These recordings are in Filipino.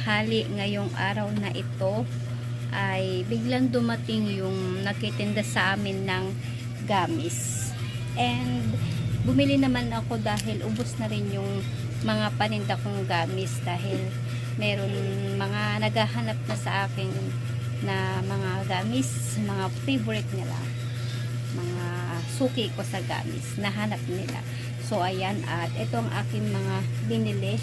tanghali ngayong araw na ito ay biglang dumating yung nagtitinda sa amin ng gamis. And bumili naman ako dahil ubos na rin yung mga paninda kong gamis dahil meron mga naghahanap na sa akin na mga gamis, mga favorite nila mga suki ko sa gamis nahanap nila so ayan at ito ang aking mga binili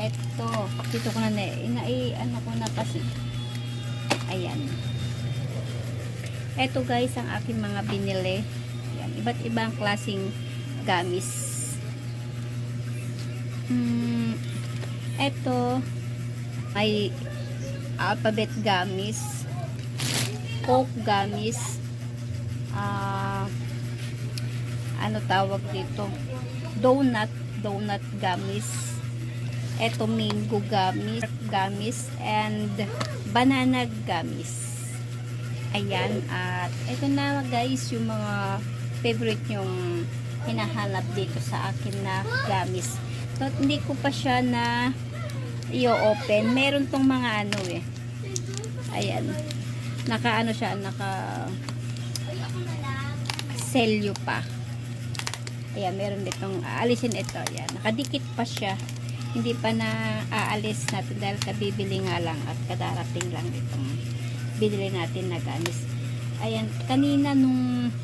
ito dito ko na na ina i- ano ko na kasi ayan ito guys ang aking mga binili ayan, iba't ibang klaseng gamis hmm, ito ay alphabet gamis Coke gamis. Ah, ano tawag dito? Donut, donut gamis. Eto mango gamis, gamis and banana gamis. Ayan, at ito na guys yung mga favorite yung hinahanap dito sa akin na gamis. So, hindi ko pa siya na i-open. Meron tong mga ano eh. Ayan naka ano siya, naka selyo pa. Ayan, meron ditong aalisin ito. Ayan, nakadikit pa siya. Hindi pa na aalis natin dahil kabibili nga lang at kadarating lang itong binili natin na gamis. Ayan, kanina nung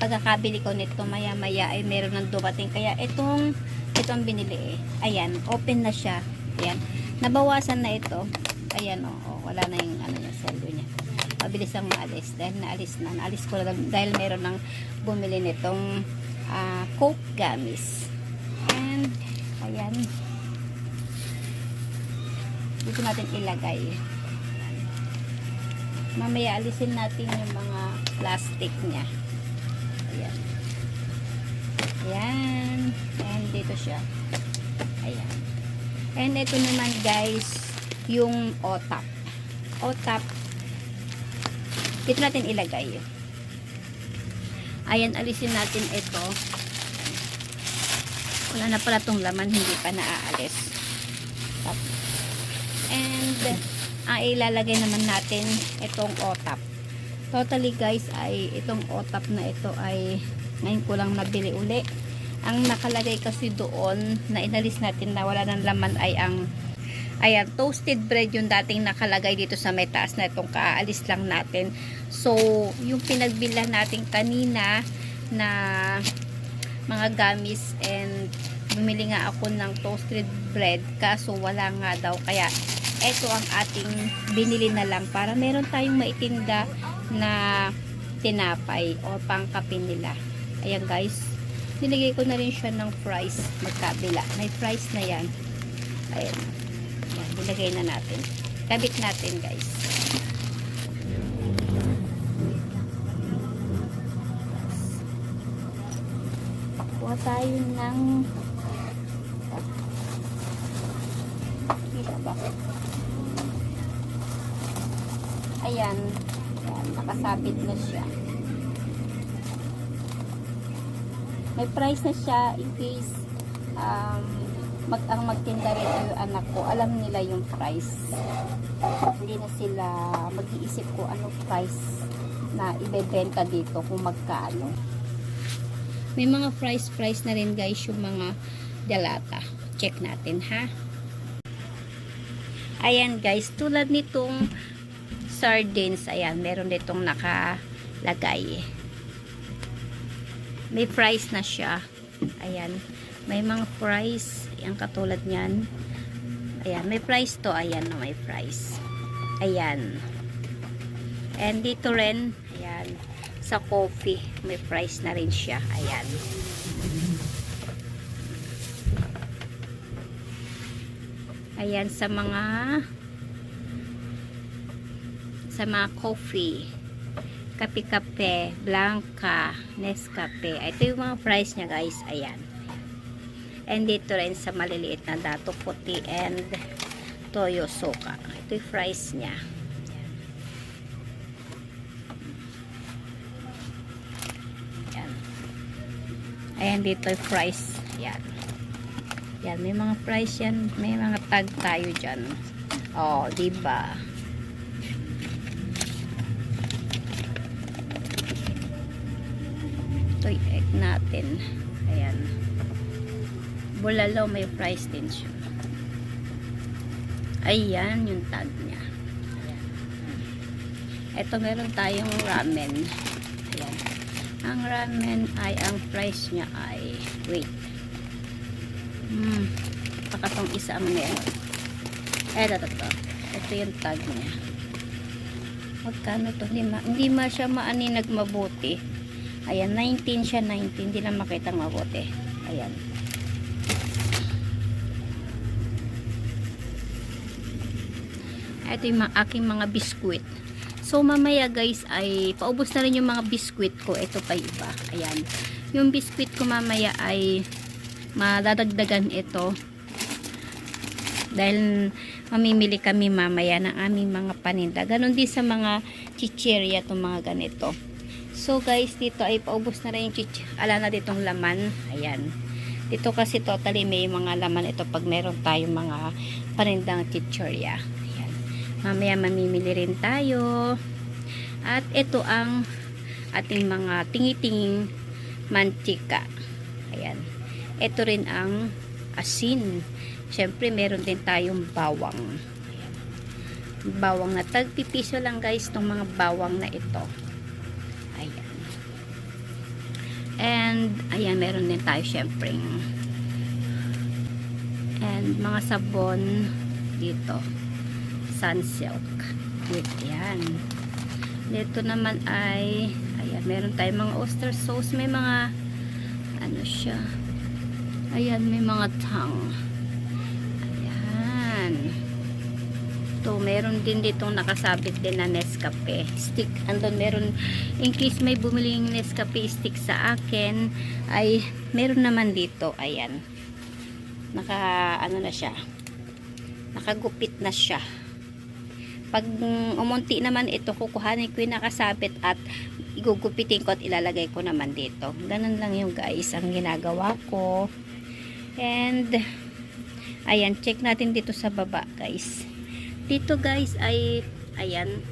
pagkakabili ko nito maya maya ay meron nang dumating. Kaya itong itong binili eh. Ayan, open na siya. Ayan, nabawasan na ito. Ayan o, oh, wala na yung ano niya, selyo niya. Mabilis ang maalis dahil naalis na. Naalis ko lang dahil meron ng bumili nitong ah, Coke Gamis. Ayan. Dito natin ilagay. Mamaya alisin natin yung mga plastic niya. Ayan. Ayan. And dito siya. Ayan. And ito naman guys, yung otap. Otap. Dito natin ilagay. Ayan, alisin natin ito. Wala na pala tong laman, hindi pa naaalis. And, ang ilalagay naman natin itong otap. Totally guys, ay itong otap na ito ay ngayon ko lang nabili uli. Ang nakalagay kasi doon na inalis natin na wala ng laman ay ang Ayan, toasted bread yung dating nakalagay dito sa may taas na itong kaalis lang natin. So, yung pinagbilan natin kanina na mga gamis and bumili nga ako ng toasted bread kaso wala nga daw. Kaya, ito ang ating binili na lang para meron tayong maitinda na tinapay o pangkape nila. Ayan guys, nilagay ko na rin siya ng fries magkabila. May fries na yan. Ayan. Yan, ilagay na natin. Kabit natin, guys. Pakuha tayo ng Kita ba? Ayan. Ayan, nakasabit na siya. May price na siya in case um, mag ang magtinda rin ang anak ko, alam nila yung price. Hindi na sila mag-iisip ko ano price na ibebenta dito kung magkano. May mga price price na rin guys yung mga delata. Check natin ha. Ayan guys, tulad nitong sardines, ayan, meron ditong nakalagay. May price na siya. Ayan. May mga price. Ayan, katulad niyan. Ayan, may price to. Ayan na may price. Ayan. And dito rin, ayan, sa coffee, may price na rin siya. Ayan. Ayan, sa mga sa mga coffee kape-kape, blanca, Nescafe. Ito yung mga price niya guys. Ayan. And dito rin sa maliliit na dato puti and toyo soka. Ito yung price niya. Ayan. Dito ay price. Yan. Yan, may mga price yan. May mga tag tayo dyan. Oh, diba? Ito yung egg natin. Ayan. Bulalo may price din siya. Ayan yung tag niya. Ayan. Ito meron tayong ramen. Ayan. Ang ramen ay ang price niya ay wait. Hmm. Baka tong isa ang meron. Eh, ito, ito. Ito yung tag niya. Magkano to? Hindi, ma hindi ma siya maani nagmabuti. Ayan, 19 siya, 19. Hindi lang makita mabuti. Ayan. Ito yung mga, aking mga biskuit. So, mamaya guys, ay paubos na rin yung mga biskuit ko. Ito pa iba. Ayan. Yung biskuit ko mamaya ay madadagdagan ito. Dahil mamimili kami mamaya ng aming mga paninda. Ganon din sa mga chichirya itong mga ganito. So guys, dito ay paubos na rin yung chichirya. Ala na ditong laman. Ayan. Dito kasi totally may mga laman ito pag meron tayong mga panindang chichirya. Mamaya mamimili rin tayo. At ito ang ating mga tingitinging mantika. Ayan. Ito rin ang asin. Siyempre, meron din tayong bawang. Bawang na tagpipiso lang guys itong mga bawang na ito. Ayan. And, ayan, meron din tayo siyempre. And, mga sabon dito. Sunsilk. Wait, yan. Dito naman ay, ayan, meron tayong mga oyster sauce. May mga, ano siya. Ayan, may mga tang. Ayan. To, meron din ditong nakasabit din na Nescafe stick. Andun meron, in case may bumili yung Nescafe stick sa akin, ay meron naman dito. Ayan. Naka, ano na siya. Nakagupit na siya. Pag mm, umunti naman ito, kukuhanin ko yung nakasabit at igugupitin ko at ilalagay ko naman dito. Ganun lang yung guys, ang ginagawa ko. And, ayan, check natin dito sa baba guys. Dito guys ay, ayan,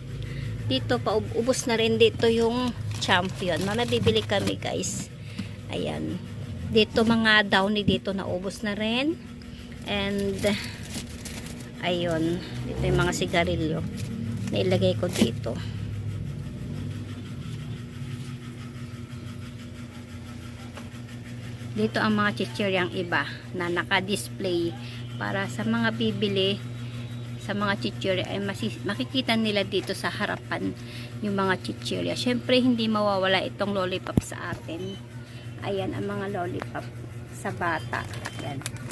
dito pa ubos na rin dito yung champion. Mga bibili kami guys. Ayan. Dito mga downy dito na ubos na rin. And, ayun, dito yung mga sigarilyo. Nailagay ko dito. Dito ang mga chichiryang iba na naka-display para sa mga bibili sa mga chichirya ay makikita nila dito sa harapan yung mga chichirya. Siyempre, hindi mawawala itong lollipop sa atin. Ayan, ang mga lollipop sa bata. Ayan.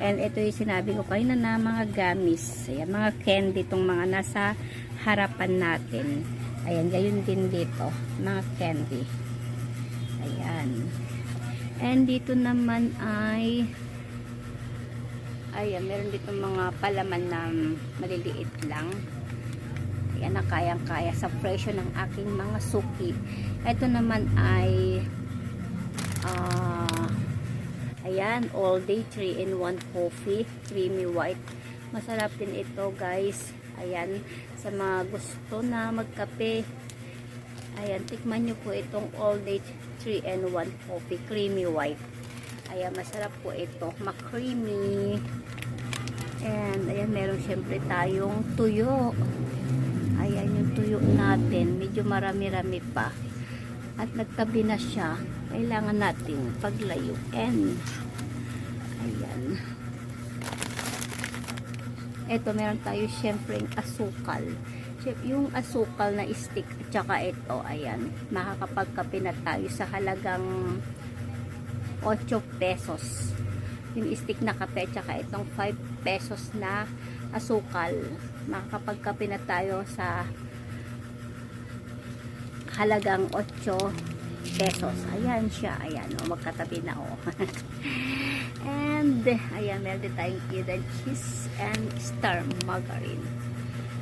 And ito yung sinabi ko kayo na mga gamis. Ayan, mga candy itong mga nasa harapan natin. Ayan, gayon din dito. Mga candy. Ayan. And dito naman ay ayan, meron dito mga palaman na maliliit lang. Ayan, na kayang-kaya sa presyo ng aking mga suki. Ito naman ay ah ayan, all day 3 in 1 coffee, creamy white. Masarap din ito guys. Ayan, sa mga gusto na magkape. Ayan, tikman nyo po itong all day 3 in 1 coffee, creamy white. Ayan, masarap po ito. Ma-creamy. And, ayan, meron syempre tayong tuyo. Ayan yung tuyo natin. Medyo marami-rami pa. At nagtabi na siya. Kailangan natin paglayuin. Ayan. Ito, meron tayo syempre yung asukal. Yung asukal na stick at saka ito, ayan. Makakapagkape na tayo sa halagang 8 pesos. Yung stick na kape at saka itong 5 pesos na asukal. Makakapagkape na tayo sa halagang 8 pesos. Ayan siya. Ayan. O, magkatabi na o. and, ayan, meron din tayong Eden cheese and star margarine.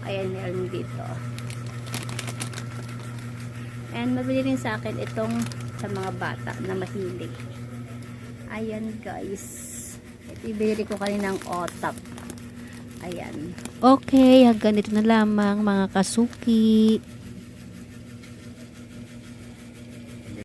Ayan, meron dito. And mabili rin sa akin itong sa mga bata na mahilig. Ayan guys. Ito ibili ko kaninang otap. Ayan. Okay, hanggang dito na lamang mga kasuki.